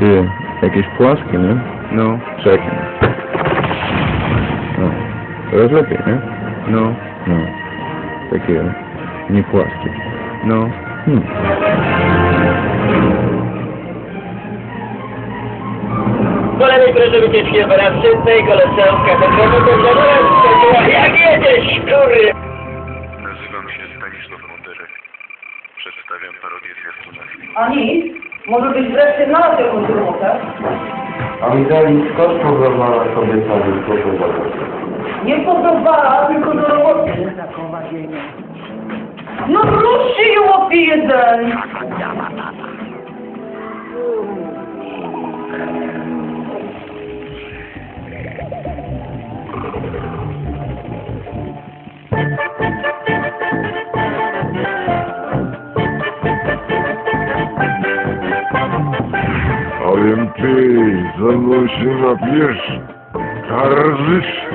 Ty, jakieś płaskie, nie? No, Czekaj. No. Teraz lepiej, nie? no, No. Takie nie płaskie. no. Hmm. Kolejnej proszę wycieczki operacyjnej, koleżanka, to trzeba to zabrać, jak jedziesz, szczury! Nazywam się Stanisław Monderek. Przedstawiam parodię zwiastuna. A nic? Może byś wreszcie znalazł jakąś robotę? A mi dali skąd kobieta z proszę bardzo. Nie podoba, tylko do roboty. No rusz się, jołopi jeden! Mną się napijesz? Karzysz?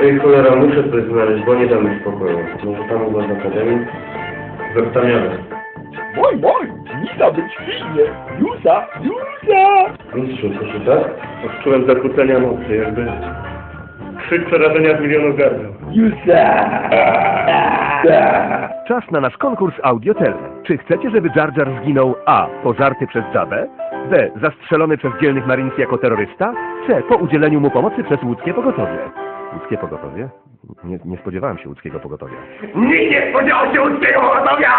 Ej cholera, muszę coś znaleźć, bo nie damy spokoju. Może tam u was w akademii? Zapytamiamy. Boj, boj, nida być silnie. Juza, juza. Mistrzu, proszę tak? Odczułem zakłócenia mocy, jakby krzyk przerażenia z milionów gardeł. Czas na nasz konkurs audiotelny. Czy chcecie, żeby Jar Jar zginął A. Pożarty przez Jabę, B. Zastrzelony przez dzielnych Marines jako terrorysta, C. Po udzieleniu mu pomocy przez łódzkie pogotowie? Łódzkie pogotowie? Nie, nie spodziewałem się łódzkiego pogotowia. Nikt nie spodziewał się łódzkiego pogotowia!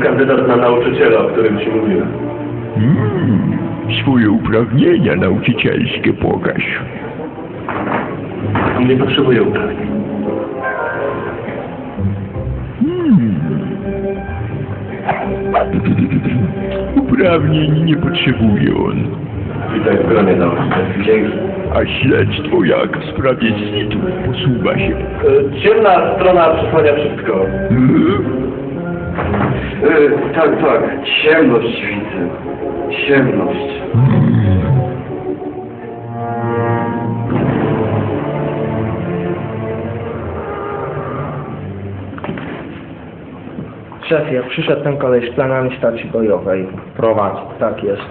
Ten kandydat na nauczyciela, o którym ci mówiłem. Mm, swoje uprawnienia nauczycielskie pokaż. On nie potrzebuje uprawnień. Hmm. Uprawnień nie potrzebuje on. Witaj w gronie nauczycieli. Dzięki. A śledztwo jak w sprawie sitów posuwa się. E, Ciemna strona przesłania wszystko. Hmm? E, tak, tak. Ciemność widzę. Ciemność. Szefie, przyszedł ten koleś z planami stacji bojowej. Prowadź. Tak jest.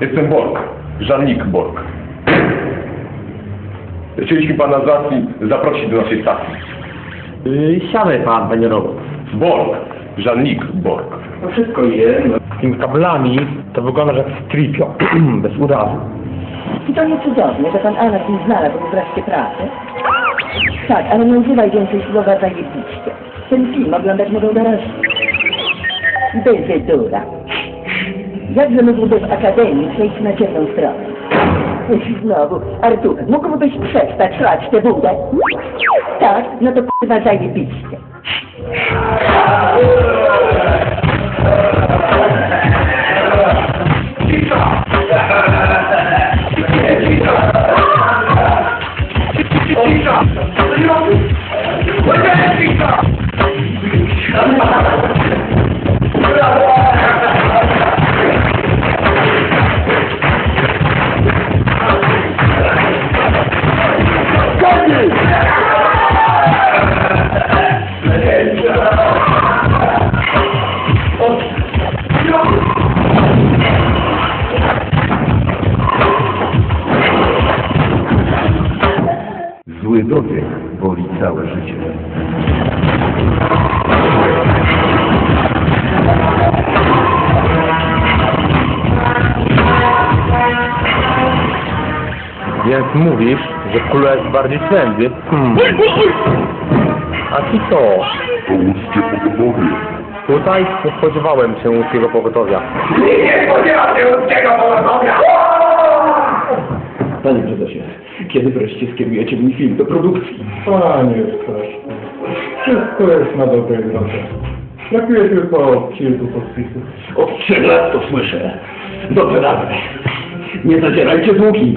Jestem Borg, Żannik Borg. Chcieliśmy pana zaprosić do naszej stacji. Yy, siadaj pan, panie robot. Borg, Żannik Borg. No wszystko idzie. Tymi kablami to wygląda jak stripio. Bez urazu. I to nie cudownie, że pan Anakin znalazł wreszcie pracę. Tak, ale nie używaj więcej słowa zajebiście. Ten film oglądać mogą dorośli. Bydydura. Jakże mógłby w Akademii przejść na ciemną stronę? Znowu, Artur, mógłbyś przestać szlać tę budę? Tak, no to kurwa zajebiście. Więc mówisz, że kula jest bardziej trendy? Hmm. A ty co? To łódzkie pogotowie. Tutaj nie spodziewałem się łódzkiego pogotowia. Nie spodziewa się łódzkiego pogotowia! Panie prezesie, kiedy wreszcie skierujecie mój film do produkcji? Panie Staszku, wszystko jest na dobrej drodze. Brakuje tylko kilku podpisów. Od trzech lat to słyszę. Dobrze, dobrze. Nie zadzierajcie z łukiem.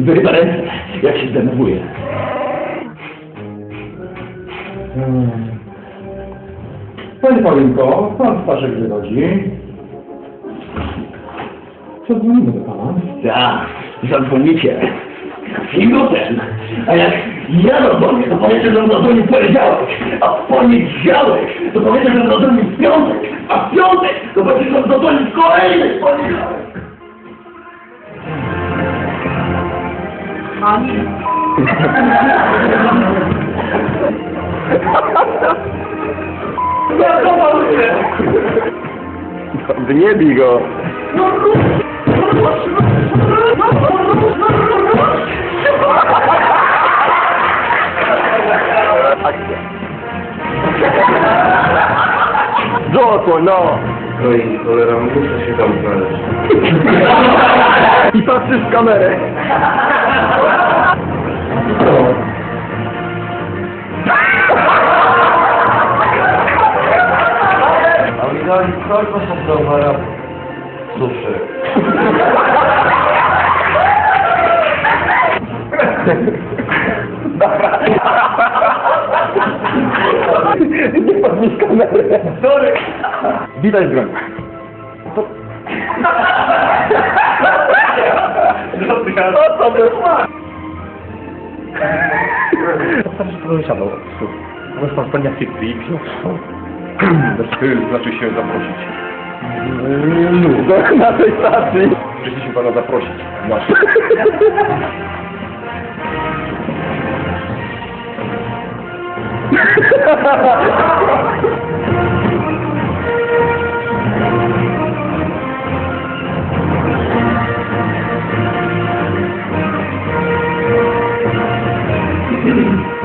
Wyrywa ręce, jak się zdenerwuje. Hmm. Pani Paulinko, pan Staszek wychodzi. Zadzwonimy do pana. Tak, zadzwonicie. Minutem. A jak ja zadzwonię, to powiecie, że w poniedziałek. A w poniedziałek to powiecie, że zadzwonił w piątek. A w piątek to powiecie, że w kolejny poniedziałek. Zachował się. Nie bij go. Złoto, no! No i cholera, muszę się tam znaleźć. I patrzysz w kamerę. Nie patrz w kamerę. Sorry. Widać broń. O co by Siadał. Możesz pan spełniać fikcję i Bez styl znaczy się zaprosić. Do naszej stacji. Chcieliśmy pana zaprosić. Nasz.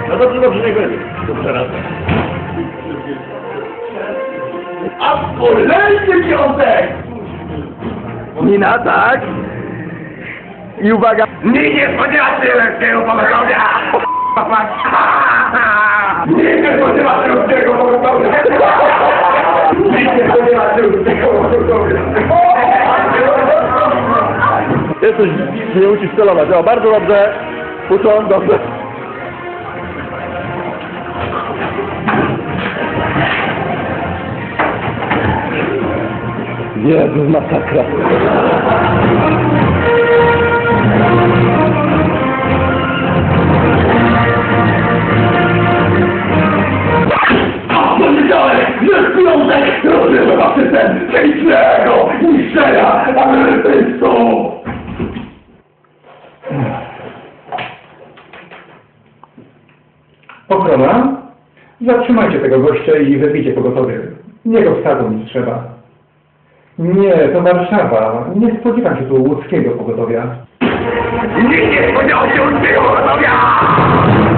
No dobrze, dobrze, niech będzie. Dobrze, raz. A kolejny piątek! Nina, tak? I uwaga. Nikt nie spodziewa się lekkiego pogotowia! Nie spodziewa się lekkiego pogotowia! Nikt nie spodziewa się lekkiego pogotowia! Jesteś, nie musisz celować. O, bardzo dobrze. Puszczą, dobrze. Jezu, masakra. Niszczenia amerykańską! Ochrona, zatrzymajcie tego gościa i wezwijcie pogotowie. Niego wsadzą nie trzeba. Nie, to Warszawa. Nie spodziewam się tu łódzkiego pogotowia. Nikt nie spodziewał się lekkiego pogotowia!